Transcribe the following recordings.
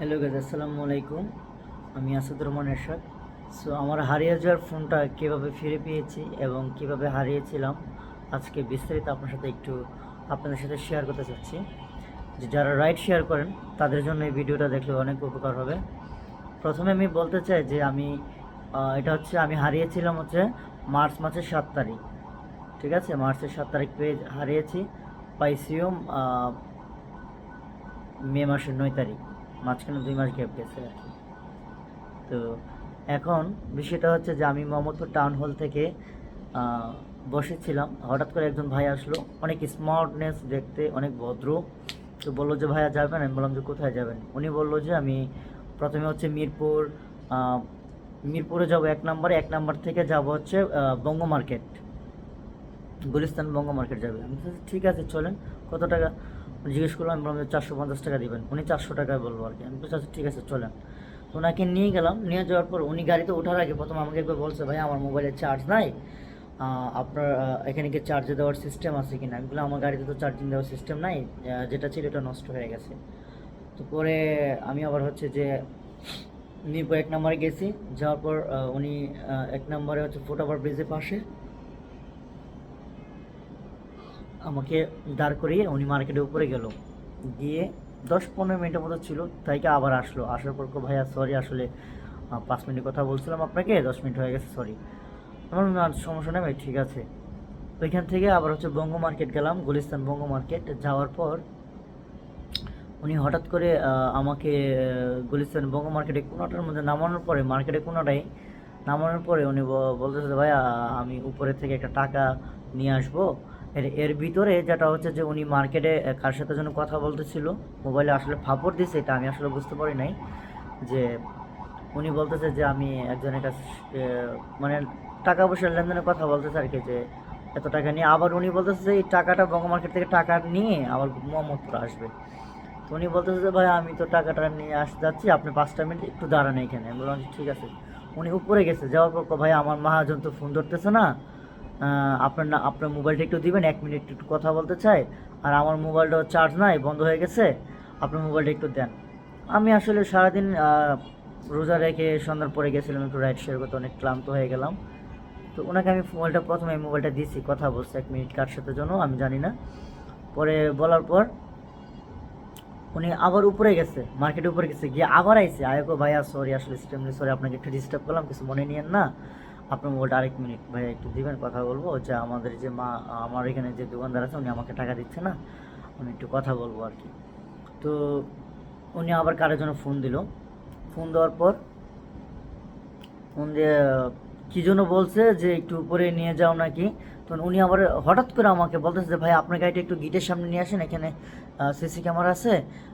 Hello guys আসসালামু আলাইকুম। আমি আসাদুর রহমান এরশাদ। সো আমার হারিয়ে যাওয়ার ফোনটা কীভাবে ফিরে পেয়েছি এবং কীভাবে হারিয়েছিলাম, আজকে বিস্তারিত আপনার সাথে একটু আপনাদের সাথে শেয়ার করতে চাচ্ছি। যে যারা রাইড শেয়ার করেন, তাদের জন্য এই ভিডিওটা দেখলে অনেক উপকার হবে। প্রথমে আমি বলতে চাই যে আমি এটা হচ্ছে আমি হারিয়েছিলাম হচ্ছে মার্চ মাসের সাত তারিখ। ঠিক আছে? মার্চের সাত তারিখ পেয়ে হারিয়েছি পাইসিও মে মাসের নয় তারিখ। মাঝখানে দুই মাস গ্যাপ গেছে আর কি। তো এখন বিষয়টা হচ্ছে যে আমি মোহাম্মদপুর টাউন হল থেকে বসেছিলাম। হঠাৎ করে একজন ভাই আসলো। অনেক স্মার্টনেস দেখতে, অনেক ভদ্র। তো বলল যে, ভাইয়া, যাবেন? আমি বললাম যে, কোথায় যাবেন? উনি বলল যে, আমি প্রথমে হচ্ছে মিরপুর মিরপুরে যাব এক নম্বরে। এক নম্বর থেকে যাব হচ্ছে বঙ্গ মার্কেট গুলিস্তান বঙ্গ মার্কেট যাবে। আমি ঠিক আছে, চলেন। কত টাকা? জিজ্ঞেস করলাম বললাম চারশো পঞ্চাশ টাকা দেবেন। উনি চারশো টাকায় বলব আর কি। আমি বলছি আচ্ছা ঠিক আছে, চলেন। ওনাকে নিয়ে গেলাম। নিয়ে যাওয়ার পর উনি গাড়িতে ওঠার আগে প্রথম আমাকে একবার বলছে, ভাই, আমার মোবাইলে চার্জ নাই। আপনার এখানে কি চার্জে দেওয়ার সিস্টেম আছে কিনা? আমি বললাম, আমার গাড়িতে তো চার্জিং দেওয়ার সিস্টেম নাই। যেটা ছিল এটা নষ্ট হয়ে গেছে। তো পরে আমি আবার হচ্ছে যে মিরপুর এক নম্বরে গেছি। যাওয়ার পর উনি এক নম্বরে হচ্ছে ফুটওভার ব্রিজের পাশে আমাকে দাঁড় করিয়ে উনি মার্কেটের উপরে গেল। গিয়ে দশ পনেরো মিনিটের মতো ছিল তাইকে আবার আসলো। আসার পর ভাইয়া সরি আসলে পাঁচ মিনিট কথা বলছিলাম আপনাকে দশ মিনিট হয়ে গেছে সরি আমার সমস্যা নেই ভাই ঠিক আছে। তো এখান থেকে আবার হচ্ছে বঙ্গ মার্কেট গেলাম গুলিস্তান বঙ্গ মার্কেট। যাওয়ার পর উনি হঠাৎ করে আমাকে গুলিস্তান বঙ্গ মার্কেটে কোনোটার মধ্যে নামানোর পরে মার্কেটে কোনোটাই নামানোর পরে উনি বলতেছে যে, ভাই আমি উপরে থেকে একটা টাকা নিয়ে আসব। এর এর ভিতরে যেটা হচ্ছে যে উনি মার্কেটে কার সাথে যেন কথা বলতেছিল মোবাইলে আসলে ফাপড় দিছে, এটা আমি আসলে বুঝতে পারি নাই, যে উনি বলতেছে যে আমি একজনের কাছে মানে টাকা পয়সার লেনদেনের কথা বলতেছে আর কি যে এত টাকা নিয়ে, আবার উনি বলতেছে যে এই টাকাটা বঙ্গ মার্কেট থেকে টাকা নিয়ে আবার মোহাম্মদপুর আসবে। তো উনি বলতেছে যে, ভাই, আমি তো টাকাটা নিয়ে আসতে যাচ্ছি, আপনি পাঁচটা মিনিট একটু দাঁড়ান এখানে। আমি বললাম, ঠিক আছে। উনি উপরে গেছে, যাওয়ার পর ভাই, আমার মহাজন তো ফোন ধরতেছে না। আপনার না আপনার মোবাইলটা একটু দিবেন, এক মিনিট একটু কথা বলতে চাই। আর আমার মোবাইলটা চার্জ নাই, বন্ধ হয়ে গেছে, আপনার মোবাইলটা একটু দেন। আমি আসলে সারাদিন রোজা রেখে সন্ধ্যার পরে গেছিলাম একটু রাইড শেয়ার করতে, অনেক ক্লান্ত হয়ে গেলাম। তো ওনাকে আমি মোবাইলটা প্রথমে মোবাইলটা দিয়েছি কথা বলছি, এক মিনিট কার সাথে জন্য আমি জানি না। পরে বলার পর, উনি আবার উপরে গেছে মার্কেটের উপরে গেছে, গিয়ে আবার আইছে। আয়কো ভাইয়া সরি আসলে সিস্টেমলি সরি আপনাকে একটু ডিস্টার্ব করলাম, কিছু মনে নিয়েন না। আপনার মোবাইলটা আরেক মিনিট। ভাইয়া, একটু দিবেন, কথা বলব? যে আমাদের যে মা, আমার এখানে যে দোকানদার আছে, উনি আমাকে টাকা দিচ্ছে না? আমি একটু কথা বলব আর কি। তো উনি আবার কারোর জন্য ফোন দিল। ফোন দেওয়ার পর ফোন দিয়ে, কি জন্য বলছে যে একটু উপরে নিয়ে যাও নাকি? তখন উনি আবার হঠাৎ করে আমাকে বলতেছে যে, ভাই, আপনার গাড়িটা একটু গিটের সামনে নিয়ে আসেন, এখানে সিসি ক্যামেরা আছে।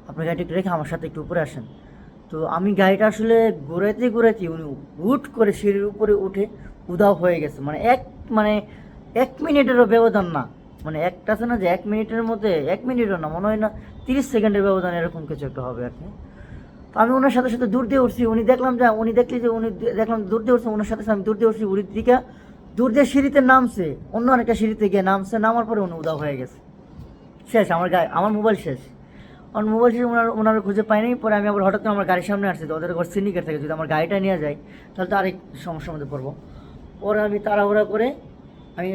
আপনার গাড়িটা একটু রেখে আমার সাথে একটু উপরে আসেন। তো আমি গাড়িটা আসলে ঘুরাইতে ঘুরাইতে উনি হুট করে সিঁড়ির উপরে উঠে উদাও হয়ে গেছে। মানে এক মানে এক মিনিটেরও ব্যবধান না। মানে একটা আছে না যে এক মিনিটের মধ্যে, এক মিনিটও না, মনে হয় না তিরিশ সেকেন্ডের ব্যবধান এরকম কিছু একটা হবে আর কি। তো আমি ওনার সাথে সাথে দূর দিয়ে উঠছি, উনি দেখলাম যে, উনি দেখলি যে, উনি দেখলাম দূর দিয়ে উঠছে ওনার সাথে সাথে আমি দূর দিয়ে উঠছি উড়ির দিকে দূর দিয়ে সিঁড়িতে নামছে, অন্য আরেকটা সিঁড়িতে গিয়ে নামছে, নামার পরে উনি উদাও হয়ে গেছে। শেষ, আমার গায়ে আমার মোবাইল শেষ। আমার মোবাইল শেষ ওনার ওনার খুঁজে পাইনি পরে আমি আবার হঠাৎ করে আমার গাড়ির সামনে আসছি, তো ওদের ঘর সিন্ডিকেট থেকে, যদি আমার গাড়িটা নিয়ে যাই, তাহলে তো আরেক সমস্যার মধ্যে পড়ব। পরে আমি তাড়াহুড়া করে আমি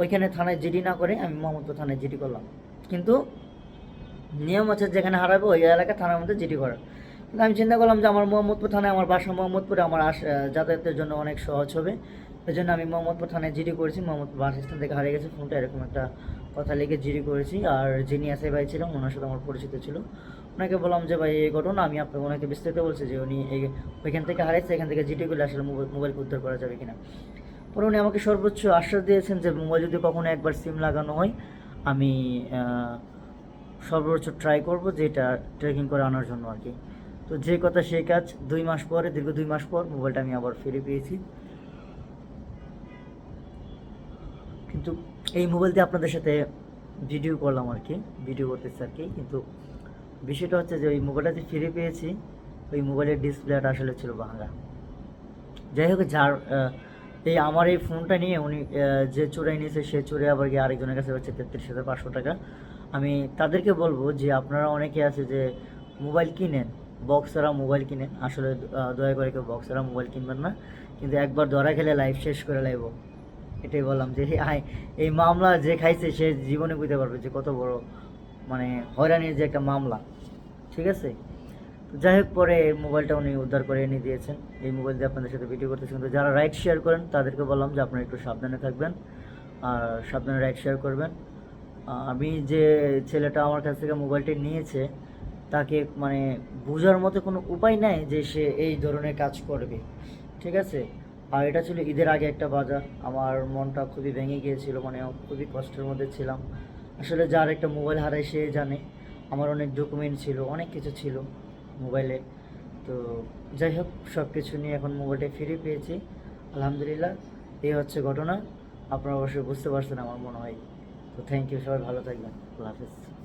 ওইখানে থানায় জিডি না করে আমি মোহাম্মদপুর থানায় জিডি করলাম। কিন্তু নিয়ম আছে যেখানে হারাবে, ওই এলাকা থানার মধ্যে জিডি করার। কিন্তু আমি চিন্তা করলাম যে আমার মোহাম্মদপুর থানায়, আমার বাসা মোহাম্মদপুরে, আমার আস, যাতায়াতের জন্য অনেক সহজ হবে। এই জন্য আমি মোহাম্মদপুর থানায় জিডি করেছি, মোহাম্মদপুর বাস স্ট্যান্ড থেকে হারিয়ে গেছে ফোনটা, এরকম একটা কথা লিখে জিডি করেছি। আর যিনি আসে ভাই ছিলাম ওনার সাথে আমার পরিচিত ছিল। ওনাকে বললাম যে, ভাই, এই ঘটনা, আমি আপনাকে ওনাকে বিস্তারিত বলছি যে, উনি এই ওইখান থেকে হারিয়েছে, এখান থেকে জিডি করলে আসলে মোবাইল মোবাইল উদ্ধার করা যাবে কিনা? পরে উনি আমাকে সর্বোচ্চ আশ্বাস দিয়েছেন যে, মোবাইল যদি কখনো একবার সিম লাগানো হয়, আমি সর্বোচ্চ ট্রাই করব যে এটা ট্রেকিং করে আনার জন্য আর কি। তো যে কথা সেই কাজ, দুই মাস পরে, দীর্ঘ দুই মাস পর মোবাইলটা আমি আবার ফিরে পেয়েছি। কিন্তু এই মোবাইল দিয়ে আপনাদের সাথে ভিডিও করলাম আর কি ভিডিও করতেছি আর কি। কিন্তু বিষয়টা হচ্ছে যে ওই মোবাইলটা যে ফিরে পেয়েছি, ওই মোবাইলের ডিসপ্লেটা আসলে ছিল ভাঙা যাই হোক, যার এই আমার এই ফোনটা নিয়ে উনি যে চোরাই নিয়েছে, সে চোরে আবার গিয়ে আরেকজনের কাছে হচ্ছে তেত্রিশ হাজার পাঁচশো টাকা। আমি তাদেরকে বলব যে আপনারা অনেকে আছে যে মোবাইল কিনেন বক্সারা মোবাইল কিনেন। আসলে দয়া করে কেউ বক্সারা মোবাইল কিনবেন না। কিন্তু একবার ধরা খেলে লাইফ শেষ করে লাইব। এটাই বললাম যে এই মামলা যে খাইছে সে জীবনে বুঝতে পারবে যে কত বড় মানে হয়রানির যে একটা মামলা। ঠিক আছে? তো যাই হোক, পরে মোবাইলটা উনি উদ্ধার করে এনে দিয়েছেন। এই মোবাইল দিয়ে আপনাদের সাথে ভিডিও করতেছেন তো যারা রাইট শেয়ার করেন, তাদেরকে বললাম যে, আপনারা একটু সাবধানে থাকবেন। আর সাবধানে রাইট শেয়ার করবেন। আমি যে ছেলেটা আমার কাছ থেকে মোবাইলটি নিয়েছে, তাকে মানে বোঝার মতো কোনো উপায় নাই যে সে এই ধরনের কাজ করবে। ঠিক আছে? আর এটা ছিল ঈদের আগে একটা বাজার। আমার মনটা খুবই ভেঙে গিয়েছিল মানে খুবই কষ্টের মধ্যে ছিলাম। আসলে যার একটা মোবাইল হারায় সে জানে, আমার অনেক ডকুমেন্ট ছিল, অনেক কিছু ছিল মোবাইলে। তো যাই হোক সব কিছু নিয়ে এখন মোবাইলটা ফিরে পেয়েছি। আলহামদুলিল্লাহ, এই হচ্ছে ঘটনা। আপনারা অবশ্যই বুঝতে পারছেন আমার মনে হয়। তো থ্যাংক ইউ সবাই ভালো থাকবেন। আল্লাহ হাফিজ।